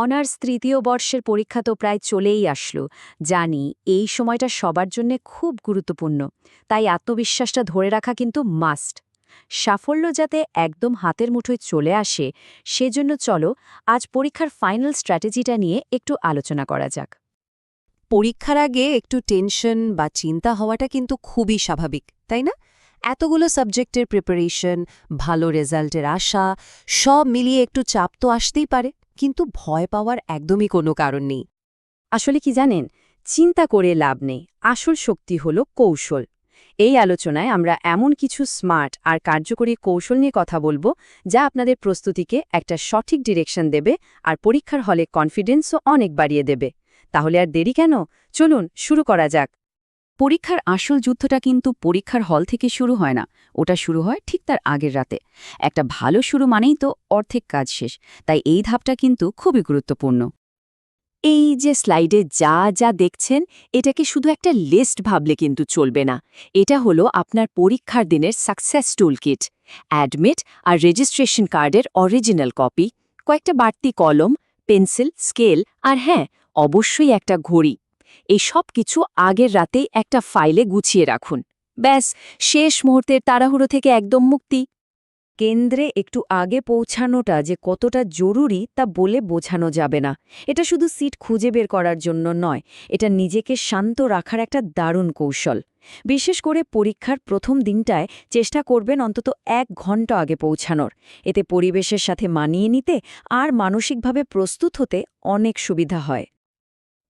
Honours তৃতীয় বর্ষের পরীক্ষা তো প্রায় চলেই আসলো। জানি এই সময়টা সবার জন্য খুব গুরুত্বপূর্ণ, তাই আত্মবিশ্বাসটা ধরে রাখা কিন্তু মাস্ট। সাফল্য যাতে একদম হাতের মুঠোয় চলে আসে, সেজন্য চলো আজ পরীক্ষার ফাইনাল স্ট্র্যাটেজিটা নিয়ে একটু আলোচনা করা যাক। পরীক্ষার আগে একটু টেনশন বা চিন্তা হওয়াটা কিন্তু খুবই স্বাভাবিক, তাই না? এতগুলো সাবজেক্টের প্রিপারেশন, ভালো রেজাল্টের আশা, সব মিলিয়ে একটু চাপ তো আসতেই পারে। কিন্তু ভয় পাওয়ার একদমই কোনো কারণ নেই। আসলে কি জানেন? চিন্তা করে লাভ নেই। আসল শক্তি হল কৌশল। এই আলোচনায় আমরা এমন কিছু স্মার্ট আর কার্যকরী কৌশল নিয়ে কথা বলব, যা আপনাদের প্রস্তুতিকে একটা সঠিক ডিরেকশন দেবে আর পরীক্ষার হলে কনফিডেন্সও অনেক বাড়িয়ে দেবে। তাহলে আর দেরি কেন? চলুন, শুরু করা যাক। পরীক্ষার আসল যুদ্ধটা কিন্তু পরীক্ষার হল থেকে শুরু হয় না, ওটা শুরু হয় ঠিক তার আগের রাতে। একটা ভালো শুরু মানেই তো অর্ধেক কাজ শেষ, তাই এই ধাপটা কিন্তু খুবই গুরুত্বপূর্ণ। এই যে স্লাইডে যা যা দেখছেন, এটাকে শুধু একটা লিস্ট ভাবলে কিন্তু চলবে না। এটা হলো আপনার পরীক্ষার দিনের সাকসেস টুল কিট অ্যাডমিট আর রেজিস্ট্রেশন কার্ডের অরিজিনাল কপি কয়েকটা বাড়তি কলম পেন্সিল স্কেল আর হ্যাঁ অবশ্যই একটা ঘড়ি। এই সব কিছু আগের রাতেই একটা ফাইলে গুছিয়ে রাখুন। ব্যাস, শেষ মুহূর্তের তাড়াহুড়ো থেকে একদম মুক্তি। কেন্দ্রে একটু আগে পৌঁছানোটা যে কতটা জরুরি তা বলে বোঝানো যাবে না। এটা শুধু সিট খুঁজে বের করার জন্য নয়, এটা নিজেকে শান্ত রাখার একটা দারুণ কৌশল। বিশেষ করে পরীক্ষার প্রথম দিনটায় চেষ্টা করবেন অন্তত এক ঘণ্টা আগে পৌঁছানোর। এতে পরিবেশের সাথে মানিয়ে নিতে আর মানসিকভাবে প্রস্তুত হতে অনেক সুবিধা হয়।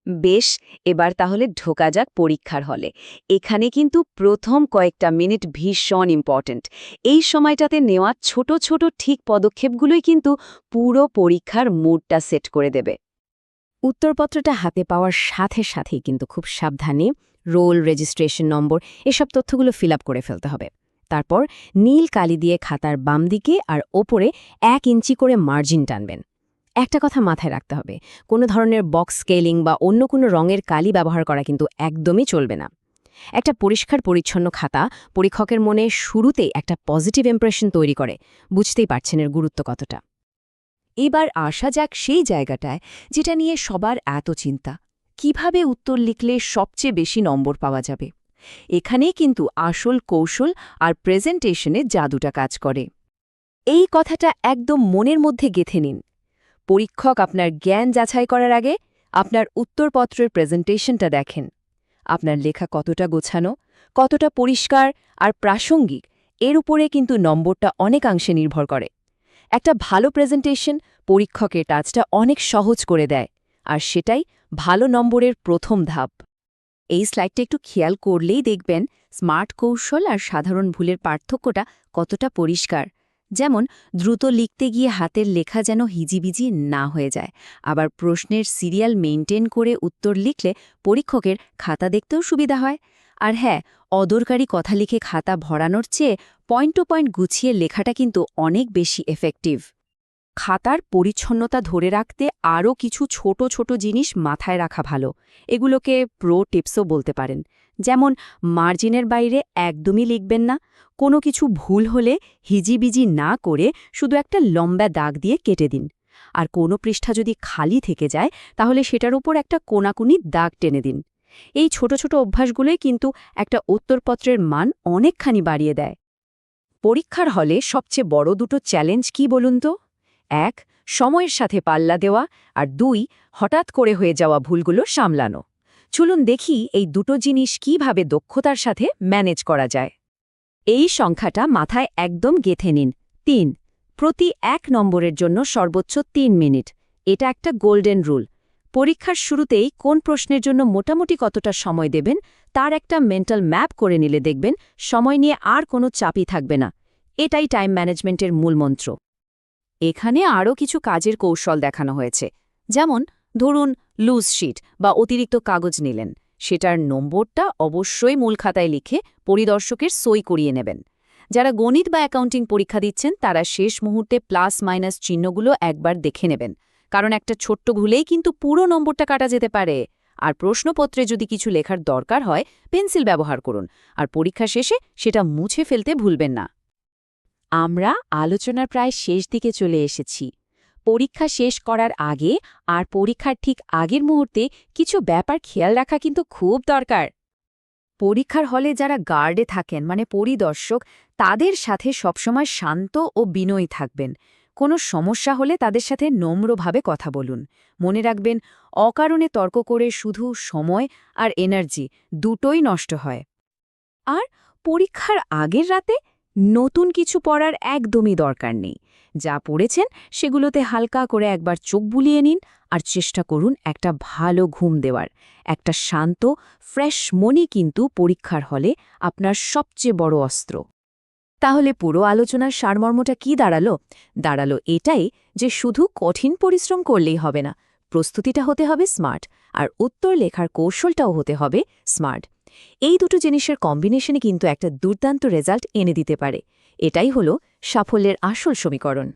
বেশ, এবার তাহলে ঢোকা যাক পরীক্ষার হলে। এখানে কিন্তু প্রথম কয়েকটা মিনিট ভীষণ ইম্পর্ট্যান্ট এই সময়টাতে নেওয়া ছোট ছোট ঠিক পদক্ষেপগুলোই কিন্তু পুরো পরীক্ষার মুডটা সেট করে দেবে। উত্তরপত্রটা হাতে পাওয়ার সাথে সাথেই কিন্তু খুব সাবধানে রোল রেজিস্ট্রেশন নম্বর, এসব তথ্যগুলো ফিল করে ফেলতে হবে। তারপর নীল কালি দিয়ে খাতার বাম দিকে আর ওপরে এক ইঞ্চি করে মার্জিন টানবেন। একটা কথা মাথায় রাখতে হবে, কোনো ধরনের বক্স স্কেলিং বা অন্য কোনো রঙের কালি ব্যবহার করা কিন্তু একদমই চলবে না। একটা পরিষ্কার পরিচ্ছন্ন খাতা পরীক্ষকের মনে শুরুতেই একটা পজিটিভ ইম্প্রেশন তৈরি করে, বুঝতেই পারছেন এর গুরুত্ব কতটা। এবার আসা যাক সেই জায়গাটায় যেটা নিয়ে সবার এত চিন্তা, কীভাবে উত্তর লিখলে সবচেয়ে বেশি নম্বর পাওয়া যাবে? এখানেই কিন্তু আসল কৌশল আর প্রেজেন্টেশনে জাদুটা কাজ করে। এই কথাটা একদম মনের মধ্যে গেথে নিন পরীক্ষক আপনার জ্ঞান যাচাই করার আগে আপনার উত্তরপত্রের প্রেজেন্টেশনটা দেখেন। আপনার লেখা কতটা গোছানো, কতটা পরিষ্কার আর প্রাসঙ্গিক, এর উপরে কিন্তু নম্বরটা অনেকাংশে নির্ভর করে। একটা ভালো প্রেজেন্টেশন পরীক্ষকের টাচটা অনেক সহজ করে দেয়, আর সেটাই ভালো নম্বরের প্রথম ধাপ। এই স্লাইডটা একটু খেয়াল করলেই দেখবেন স্মার্ট কৌশল আর সাধারণ ভুলের পার্থক্যটা কতটা পরিষ্কার। যেমন, দ্রুত লিখতে গিয়ে হাতের লেখা যেন হিজিবিজি না হয়ে যায়। আবার প্রশ্নের সিরিয়াল মেনটেন করে উত্তর লিখলে পরীক্ষকের খাতা দেখতেও সুবিধা হয়। আর হ্যাঁ অদরকারি কথা লিখে খাতা ভরানোর চেয়ে পয়েন্ট টু পয়েন্ট গুছিয়ে লেখাটা কিন্তু অনেক বেশি এফেক্টিভ খাতার পরিচ্ছন্নতা ধরে রাখতে আরও কিছু ছোট ছোট জিনিস মাথায় রাখা ভালো। এগুলোকে প্রো টিপসও বলতে পারেন। যেমন, মার্জিনের বাইরে একদমই লিখবেন না। কোনো কিছু ভুল হলে হিজিবিজি না করে শুধু একটা লম্বা দাগ দিয়ে কেটে দিন। আর কোনো পৃষ্ঠা যদি খালি থেকে যায়, তাহলে সেটার উপর একটা কোনাকুনি দাগ টেনে দিন। এই ছোট ছোট অভ্যাসগুলোই কিন্তু একটা উত্তরপত্রের মান অনেকখানি বাড়িয়ে দেয়। পরীক্ষার হলে সবচেয়ে বড় দুটো চ্যালেঞ্জ কি বলুন তো? এক, সময়ের সাথে পাল্লা দেওয়া, আর দুই, হঠাৎ করে হয়ে যাওয়া ভুলগুলো সামলানো। চলুন দেখি এই দুটো জিনিস কীভাবে দক্ষতার সাথে ম্যানেজ করা যায়। এই সংখ্যাটা মাথায় একদম গেথে নিন। তিন, প্রতি এক নম্বরের জন্য সর্বোচ্চ তিন মিনিট। এটা একটা গোল্ডেন রুল। পরীক্ষার শুরুতেই কোন প্রশ্নের জন্য মোটামুটি কতটা সময় দেবেন, তার একটা মেন্টাল ম্যাপ করে নিলে দেখবেন, সময় নিয়ে আর কোনো চাপই থাকবে না। এটাই টাইম ম্যানেজমেন্টের মূলমন্ত্র এখানে আরও কিছু কাজের কৌশল দেখানো হয়েছে। যেমন, ধরুন লুজ শিট বা অতিরিক্ত কাগজ নিলেন। সেটার নম্বরটা অবশ্যই মূল খাতায় লিখে পরিদর্শকের সই করিয়ে নেবেন। যারা গণিত বা অ্যাকাউন্টিং পরীক্ষা দিচ্ছেন, তারা শেষ মুহূর্তে প্লাস মাইনাস চিহ্নগুলো একবার দেখে নেবেন। কারণ একটা ছোট্ট ভুলেই কিন্তু পুরো নম্বরটা কাটা যেতে পারে। আর প্রশ্নপত্রে যদি কিছু লেখার দরকার হয়, পেন্সিল ব্যবহার করুন। আর পরীক্ষা শেষে সেটা মুছে ফেলতে ভুলবেন না। আমরা আলোচনার প্রায় শেষ দিকে চলে এসেছি। পরীক্ষা শেষ করার আগে আর পরীক্ষার ঠিক আগের মুহূর্তে কিছু ব্যাপার খেয়াল রাখা কিন্তু খুব দরকার। পরীক্ষার হলে যারা গার্ডে থাকেন মানে পরিদর্শক, তাদের সাথে সবসময় শান্ত ও বিনয়ী থাকবেন। কোনো সমস্যা হলে তাদের সাথে নম্রভাবে কথা বলুন। মনে রাখবেন, অকারণে তর্ক করে শুধু সময় আর এনার্জি দুটোই নষ্ট হয়। আর পরীক্ষার আগের রাতে নতুন কিছু পড়ার একদমই দরকার নেই। যা পড়েছেন সেগুলোতে হালকা করে একবার চোখ বুলিয়ে নিন আর চেষ্টা করুন একটা ভালো ঘুম দেওয়ার। একটা শান্ত, ফ্রেশ মনই কিন্তু পরীক্ষার হলে আপনার সবচেয়ে বড় অস্ত্র। তাহলে পুরো আলোচনার সারমর্মটা কি দাঁড়াল? দাঁড়াল এটাই যে শুধু কঠিন পরিশ্রম করলেই হবে না, প্রস্তুতিটা হতে হবে স্মার্ট, আর উত্তর লেখার কৌশলটাও হতে হবে স্মার্ট। এই দুটো জিনিসের কম্বিনেশনে কিন্তু একটা দুর্দান্ত রেজাল্ট এনে দিতে পারে। এটাই হল সাফল্যের আসল সমীকরণ।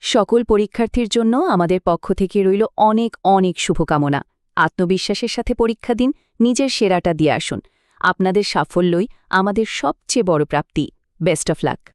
সকল পরীক্ষার্থীর জন্য আমাদের পক্ষ থেকে রইল অনেক অনেক শুভকামনা। আত্মবিশ্বাসের সাথে পরীক্ষা দিন, নিজের সেরাটা দিয়ে আসুন। আপনাদের সাফল্যই আমাদের সবচেয়ে বড় প্রাপ্তি। Best of luck.